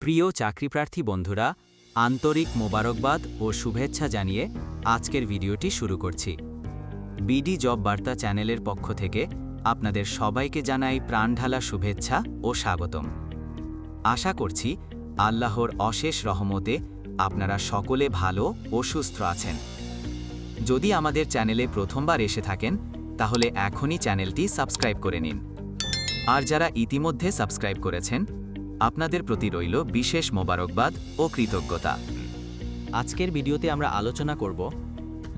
প্রিয় চাকরিপ্রার্থী বন্ধুরা, আন্তরিক মোবারকবাদ ও শুভেচ্ছা জানিয়ে আজকের ভিডিওটি শুরু করছি। বিডি জব বার্তা চ্যানেলের পক্ষ থেকে আপনাদের সবাইকে জানাই প্রাণঢালা শুভেচ্ছা ও স্বাগতম। আশা করছি আল্লাহর অশেষ রহমতে আপনারা সকলে ভালো ও সুস্থ আছেন। যদি আমাদের চ্যানেলে প্রথমবার এসে থাকেন, তাহলে এখনই চ্যানেলটি সাবস্ক্রাইব করে নিন। আর যারা ইতিমধ্যে সাবস্ক্রাইব করেছেন আপনাদের প্রতি রইল বিশেষ মোবারকবাদ ও কৃতজ্ঞতা। আজকের ভিডিওতে আমরা আলোচনা করব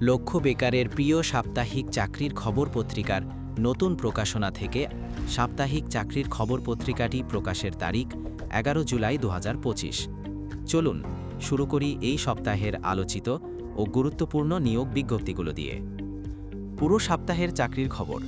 লক্ষ্য বেকারের প্রিয় সাপ্তাহিক চাকরির খবর পত্রিকার নতুন প্রকাশনা থেকে সাপ্তাহিক চাকরির খবর পত্রিকাটি প্রকাশের তারিখ এগারো জুলাই দু হাজার পঁচিশ। চলুন শুরু করি এই সপ্তাহের আলোচিত ও গুরুত্বপূর্ণ নিয়োগ বিজ্ঞপ্তিগুলো দিয়ে। পুরো সপ্তাহের চাকরির খবর।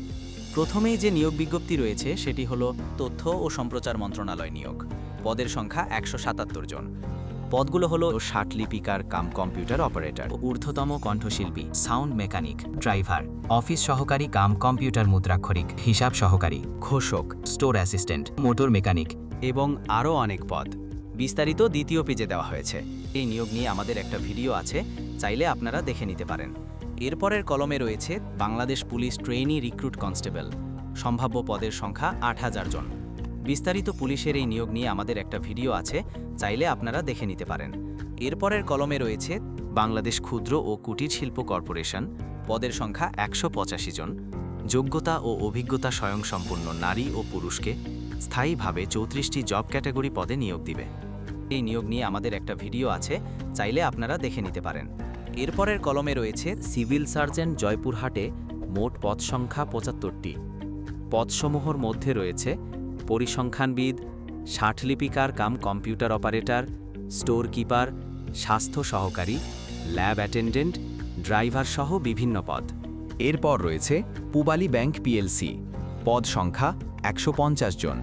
প্রথমেই যে নিয়োগ বিজ্ঞপ্তি রয়েছে, সেটি হল তথ্য ও সম্প্রচার মন্ত্রণালয় নিয়োগ। পদের সংখ্যা একশো সাতাত্তর জন। পদগুলো হলো ষাট লিপিকার কাম কম্পিউটার অপারেটর, ঊর্ধ্বতম কণ্ঠশিল্পী, সাউন্ড মেকানিক, ড্রাইভার, অফিস সহকারী কাম কম্পিউটার মুদ্রাক্ষরিক, হিসাব সহকারী, ঘোষক, স্টোর অ্যাসিস্ট্যান্ট, মোটর মেকানিক এবং আরও অনেক পদ। বিস্তারিত দ্বিতীয় পেজে দেওয়া হয়েছে। এই নিয়োগ নিয়ে আমাদের একটা ভিডিও আছে, চাইলে আপনারা দেখে নিতে পারেন। এরপরের কলমে রয়েছে Bangladesh police trainee recruit constable. সম্ভাব্য পদের সংখ্যা আট হাজার জন। বিস্তারিত পুলিশের এই নিয়োগ নিয়ে আমাদের একটা ভিডিও আছে, চাইলে আপনারা দেখে নিতে পারেন। এরপরের কলমে রয়েছে বাংলাদেশ ক্ষুদ্র ও কুটির শিল্প কর্পোরেশন, পদের সংখ্যা একশো পঁচাশি জন। যোগ্যতা ও অভিজ্ঞতা স্বয়ংসম্পন্ন নারী ও পুরুষকে স্থায়ীভাবে চৌত্রিশটি জব ক্যাটাগরি পদে নিয়োগ দিবে। এই নিয়োগ নিয়ে আমাদের একটা ভিডিও আছে, চাইলে আপনারা দেখে নিতে পারেন। এরপরের কলমে রয়েছে সিভিল সার্জন জয়পুরহাটে মোট পদ সংখ্যা পঁচাত্তরটি। পদসমূহর মধ্যে রয়েছে পরিসংখ্যানবিদ ষাট লিপিকার cum computer operator store keeper স্বাস্থ্য সহকারী, ল্যাব অ্যাটেন্ডেন্ট, ড্রাইভার সহ বিভিন্ন পদ। এরপর রয়েছে পুবালি ব্যাংক পিএলসি। পদ সংখ্যা একশো পঞ্চাশ জন।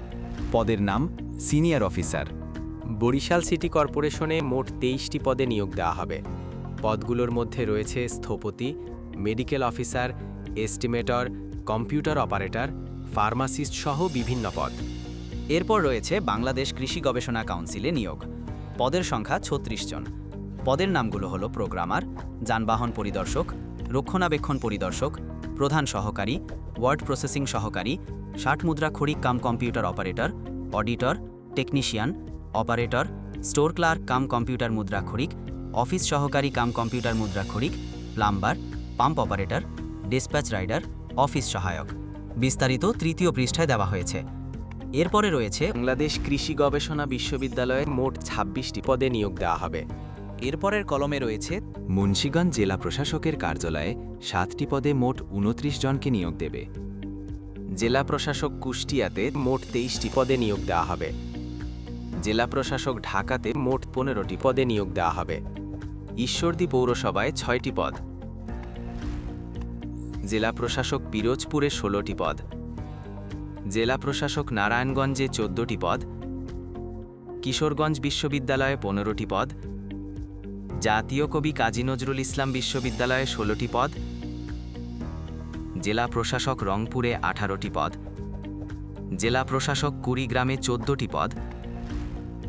পদের নাম সিনিয়র অফিসার। বরিশাল সিটি কর্পোরেশনে মোট তেইশটি পদে নিয়োগ দেওয়া হবে। পদগুলোর মধ্যে রয়েছে স্থপতি, medical officer, estimator, computer operator, pharmacist সহ বিভিন্ন পদ। এরপর রয়েছে বাংলাদেশ কৃষি গবেষণা কাউন্সিলে নিয়োগ। পদের সংখ্যা ছত্রিশ জন। পদের নামগুলো হলো প্রোগ্রামার, যানবাহন পরিদর্শক, রক্ষণাবেক্ষণ পরিদর্শক, প্রধান সহকারী, ওয়ার্ড প্রসেসিং সহকারী, ষাট মুদ্রা খড়িক cum computer operator, auditor, technician, operator, store clerk cum computer মুদ্রাক্ষরিক office সহকারী cum computer মুদ্রাক্ষরিক, plumber, pump operator, dispatch rider, office সহায়ক। বিস্তারিত তৃতীয় পৃষ্ঠায় দেওয়া হয়েছে। এরপরে রয়েছে বাংলাদেশ কৃষি গবেষণা বিশ্ববিদ্যালয়ে মোট ছাব্বিশটি পদে নিয়োগ দেওয়া হবে। এরপরের কলমে রয়েছে, মুন্সীগঞ্জ জেলা প্রশাসকের কার্যালয়ে সাতটি পদে মোট উনত্রিশ জনকে নিয়োগ দেবে। জেলা প্রশাসক কুষ্টিয়াতে মোট তেইশটি পদে নিয়োগ দেওয়া হবে। জেলা প্রশাসক ঢাকাতে মোট পনেরোটি পদে নিয়োগ দেওয়া হবে। ঈশ্বরদী পৌরসভায় ছয়টি পদ। জেলা প্রশাসক পিরোজপুরে ষোলোটি পদ। জেলা প্রশাসক নারায়ণগঞ্জে চোদ্দটি পদ। কিশোরগঞ্জ বিশ্ববিদ্যালয়ে পনেরোটি পদ। জাতীয় কবি কাজী নজরুল ইসলাম বিশ্ববিদ্যালয়ে ষোলোটি পদ। জেলা প্রশাসক রংপুরে আঠারোটি পদ। জেলা প্রশাসক কুড়িগ্রামে চোদ্দটি পদ।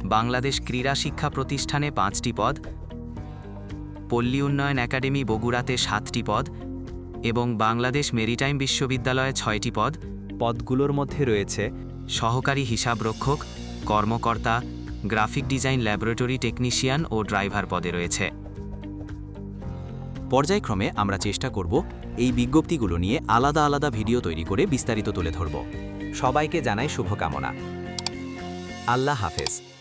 বাংলাদেশ ক্রীড়া শিক্ষা প্রতিষ্ঠানে পাঁচটি পদ। পল্লী উন্নয়ন একাডেমি বগুড়াতে সাতটি পদ এবং বাংলাদেশ মেরিটাইম বিশ্ববিদ্যালয়ে ছয়টি পদ। পদগুলোর মধ্যে রয়েছে সহকারী হিসাবরক্ষক কর্মকর্তা, গ্রাফিক ডিজাইন ল্যাবরেটরি টেকনিশিয়ান ও ড্রাইভার পদে রয়েছে। পর্যায়ক্রমে আমরা চেষ্টা করব এই বিজ্ঞপ্তিগুলো নিয়ে আলাদা আলাদা ভিডিও তৈরি করে বিস্তারিত তুলে ধরব। সবাইকে জানাই শুভকামনা। আল্লাহ হাফেজ।